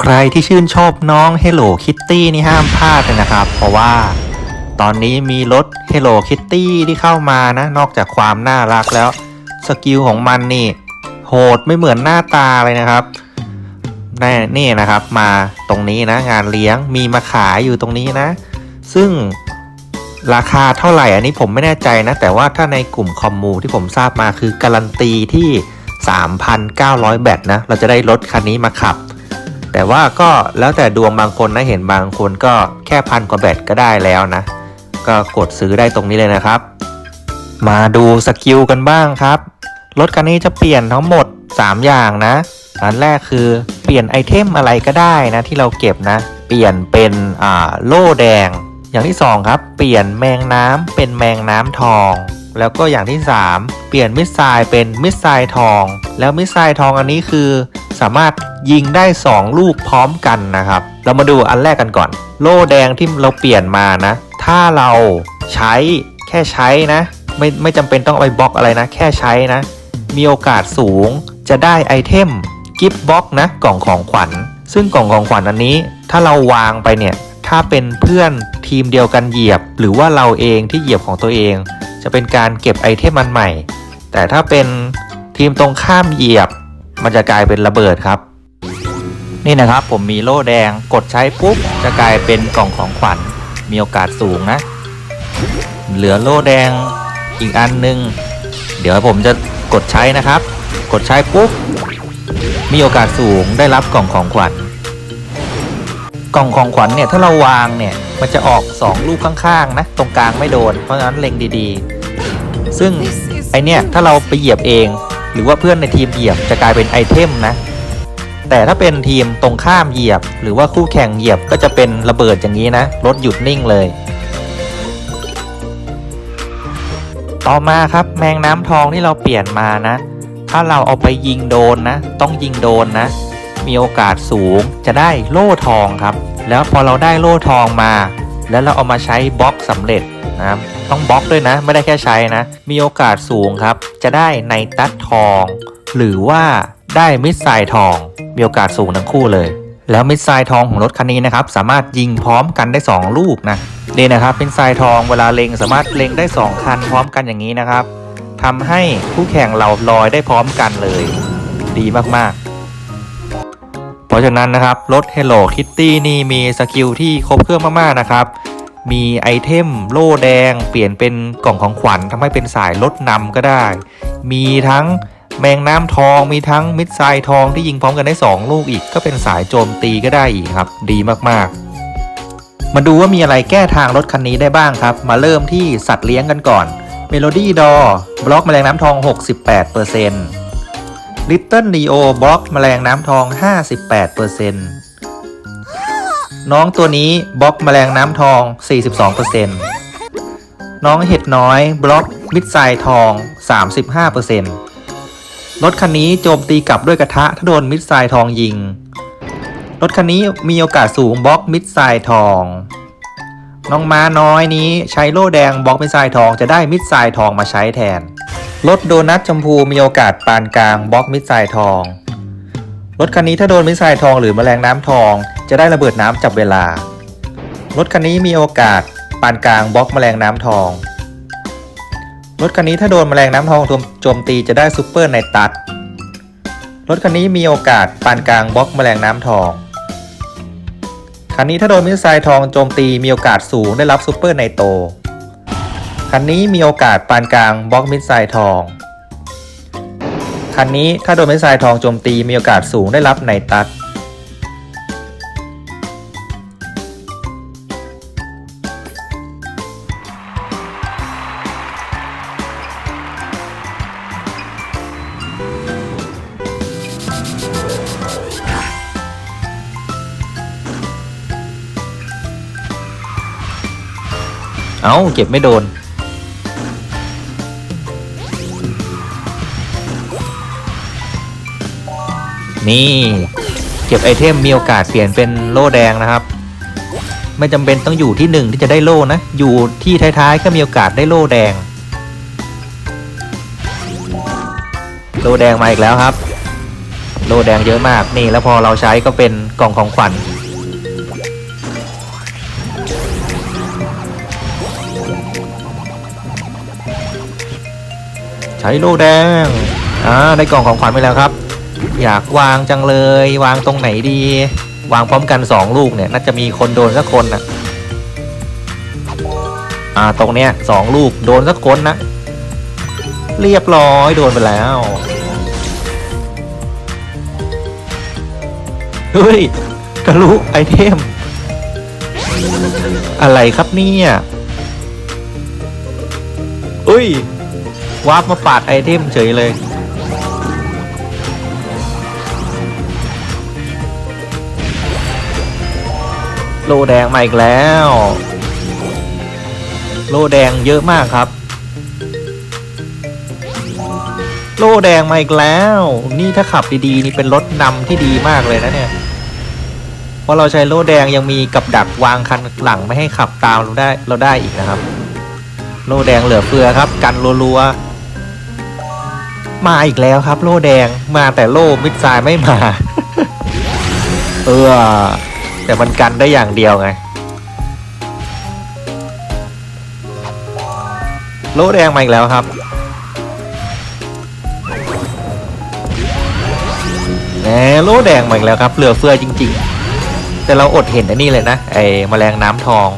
ใครที่ชื่นชอบน้อง Hello Kitty นี่ห้ามพลาดเลยนะครับ เพราะว่าตอนนี้มีรถ Hello Kitty ที่เข้ามานะ นอกจากความน่ารักแล้ว สกิลของมันนี่ โหดไม่เหมือนหน้าตาเลยนะครับแน่นี่นะครับ มาตรงนี้นะ งานเลี้ยงมีมาขายอยู่ตรงนี้นะ ซึ่งราคาเท่าไหร่อันนี้ผมไม่แน่ใจนะ แต่ว่าถ้าในกลุ่มคอมมูที่ผมทราบมาคือการันตีที่ 3,900 แบตนะ เราจะได้รถคันนี้มาขับ แต่ว่าก็แล้วแต่ดวงบางคนนะเห็นบางคนก็แค่พันกว่าแบตก็ได้แล้วนะ ก็กดซื้อได้ตรงนี้เลยนะครับ มาดูสกิลกันบ้างครับ รถคันนี้จะเปลี่ยนทั้งหมด 3 อย่างนะอันแรกคือเปลี่ยนไอเทมอะไรก็ได้นะที่เราเก็บนะ เปลี่ยนเป็นอ่าโล่แดง อย่างที่สองครับเปลี่ยนแมงน้ำเป็นแมงน้ำทอง แล้วก็อย่างที่ 3 เปลี่ยนมิสไซล์เป็นมิสไซล์ทอง แล้วมิสไซล์ทองอันนี้คือ สามารถยิงได้ 2 ลูกพร้อมกันนะครับ เรามาดูอันแรกกันก่อน โล่แดงที่เราเปลี่ยนมานะ ถ้าเราใช้แค่ใช้นะ ไม่ไม่จำเป็นต้องเอาไปบล็อกอะไรนะ แค่ใช้นะ มีโอกาสสูงจะได้ไอเทมกิฟต์บ็อกนะกล่องของขวัญ ซึ่งกล่องของขวัญอันนี้ ถ้าเราวางไปเนี่ย ถ้าเป็นเพื่อนทีมเดียวกันเหยียบ หรือว่าเราเองที่เหยียบของตัวเอง จะเป็นการเก็บไอเทมมันใหม่ แต่ถ้าเป็นทีมตรงข้ามเหยียบ มันจะกลายเป็นระเบิดครับ นี่นะครับผมมีโล่แดงกดใช้ปุ๊บจะกลายเป็นกล่องของขวัญมีโอกาสสูงนะ เหลือโล่แดงอีกอันหนึง เดี๋ยวผมจะกดใช้นะครับ กดใช้ปุ๊บมีโอกาสสูงได้รับกล่องของขวัญกล่องของขวัญเนี่ยถ้าเราวางเนี่ยมันจะออก 2 ลูกข้างๆนะตรงกลางไม่โดนเพราะฉะนั้นเล็งดีๆ ซึ่งไอเนี่ยถ้าเราไปเหยียบเอง หรือว่าเพื่อนในทีมเหยียบจะกลายเป็นไอเทมนะ แต่ถ้าเป็นทีมตรงข้ามเหยียบ หรือว่าคู่แข่งเหยียบก็จะเป็นระเบิดอย่างนี้นะรถหยุดนิ่งเลย ต่อมาครับแมงน้ำทองที่เราเปลี่ยนมานะ ถ้าเราเอาไปยิงโดนนะ ต้องยิงโดนนะ มีโอกาสสูงจะได้โล่ทองครับ แล้วพอเราได้โล่ทองมา แล้วเราเอามาใช้บล็อกสำเร็จนะครับต้องบล็อกด้วยนะ ไม่ได้แค่ใช้นะ มีโอกาสสูงครับ จะได้ในตัดทอง หรือว่าได้มิสไซล์ทอง มีโอกาสสูงทั้งคู่เลย แล้วมิสไซล์ทองของรถคันนี้นะครับ สามารถยิงพร้อมกันได้ 2 ลูกนะนี่นะครับมิสไซล์ทองเวลาเล็งสามารถเล็งได้ 2 คันพร้อมกันอย่างนี้นะครับทำให้คู่แข่งเราลอยได้พร้อมกันเลย ดีมากๆ ราะฉะนั้นนะครับรถ Hello Kitty นี่มีสกิลที่ครบเครื่องมากๆนะครับมีไอเทมโล่แดง เปลี่ยนเป็นกล่องของขวัญทำให้เป็นสายรถนำก็ได้ มีทั้งแมงน้ำทองมีทั้งมิดไซทองที่ยิงพร้อมกันได้ 2 ลูกอีก ก็เป็นสายโจมตีก็ได้อีกครับ ดีมากๆ มาดูว่ามีอะไรแก้ทางรถคันนี้ได้บ้างครับ มาเริ่มที่สัตว์เลี้ยงกันก่อน Melody d o บล็อกแมลงน้ำทอง 68% Little Leo บล็อกแมลงน้ำทอง 58%น้องตัวนี้บล็อกแมลงน้ำทอง 42%น้องเห็ดน้อยบล็อกมิดไซทอง 35%รถคันนี้โจมตีกลับด้วยกระทะถ้าโดนมิดไซทองยิง รถคันนี้มีโอกาสสูงบล็อกมิดไซทอง น้องม้าน้อยนี้ใช้โล่แดงบล็อกมิดไซทองจะได้มิดไซทองมาใช้แทน รถโดนัทชมพูมีโอกาสปานกลางบล็อกมิดไซทอง รถคันนี้ถ้าโดนมิสไซล์ทองหรือแมลงน้ำทอง จะได้ระเบิดน้ำจับเวลา รถคันนี้มีโอกาสปานกลางบล็อกแมลงน้ำทอง รถคันนี้ถ้าโดนแมลงน้ำทองโจมตีจะได้ซูเปอร์ไนตัสรถคันนี้มีโอกาสปานกลางบล็อกแมลงน้ำทอง คันนี้ถ้าโดนมิสไซล์ทองโจมตีมีโอกาสสูงได้รับซูเปอร์ไนโตร คันนี้มีโอกาสปานกลางบล็อกมิสไซล์ทอง คันนี้ถ้าโดนไม้ทรายทองโจมตีมีโอกาสสูงได้รับไนตัสเอา้าเก็บไม่โดน นี่ เก็บไอเทมมีโอกาสเปลี่ยนเป็นโล่แดงนะครับ ไม่จำเป็นต้องอยู่ที่หนึ่งที่จะได้โล่นะ อยู่ที่ท้ายๆก็มีโอกาสได้โล่แดง โล่แดงมาอีกแล้วครับ โลแดงเยอะมากนี่แล้วพอเราใช้ก็เป็นกล่องของขวัญใช้โลแดง อ่า ได้กล่องของขวัญไปแล้วครับ อยากวางจังเลย วางตรงไหนดี วางพร้อมกันสองลูกเนี่ย น่าจะมีคนโดนสักคนนะอ่าตรงเนี้ยสองลูกโดนสักคนนะ เรียบร้อยโดนไปแล้วเฮ้ยทะลุไอเทม อะไรครับเนี่ยเอ้ยวาร์ปมาปาดไอเทมเฉยเลย โลแดงมาอีกแล้ว โลแดงเยอะมากครับ โลแดงมาอีกแล้ว นี่ถ้าขับดีๆ นี่เป็นรถนำที่ดีมากเลยนะเนี่ยเพราะเราใช้โลแดงยังมีกับดักวางคันหลังไม่ให้ขับตามเราได้เราได้อีกนะครับ โลแดงเหลือเฟือครับ กันรัวๆมาอีกแล้วครับ โลแดงมาแต่โลมิดไซล์ไม่มา เออ แต่มันกันได้อย่างเดียวไง โลแดงมาอีกแล้วครับแหมโลแดงมาอีกแล้วครับเหลือเฟือจริง ๆ แต่เราอดเห็นอันนี้เลยนะไอ้แมลงน้ำทอง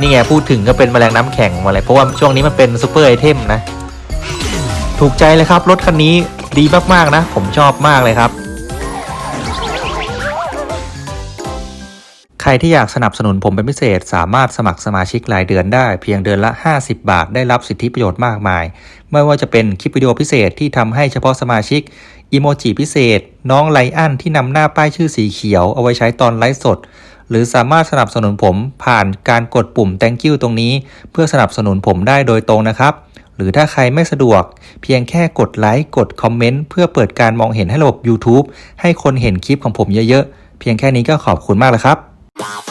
นี่ไงพูดถึงก็เป็นแมลงน้ำแข็งมาเลยเพราะว่าช่วงนี้มันเป็นซูเปอร์ไอเทมนะ ถูกใจเลยครับรถคันนี้ดีมากๆนะ ผมชอบมากเลยครับ รที่อยากสนับสนุนผมเป็นพิเศษ สามารถสมัครสมาชิกรายเดือนได้ เพียงเดือนละ 50 บาท ได้รับสิทธิประโยชน์มากมาย ไม่ว่าจะเป็นคลิปวิดีโอพิเศษที่ทำให้เฉพาะสมาชิกอีโมจิพิเศษ น้องไลอันที่นำหน้าป้ายชื่อสีเขียว เอาไว้ใช้ตอนไลฟ์สด หรือสามารถสนับสนุนผมผ่านการกดปุ่ม thank you ตรงนี้ เพื่อสนับสนุนผมได้โดยตรงนะครับหรือถ้าใครไม่สะดวก เพียงแค่กดไลค์กดคอมเมนต์เพื่อเปิดการมองเห็นให้ระบบ YouTube ให้คนเห็นคลิปของผมเยอะๆ เพียงแค่นี้ก็ขอบคุณมากแล้วครับ Bye.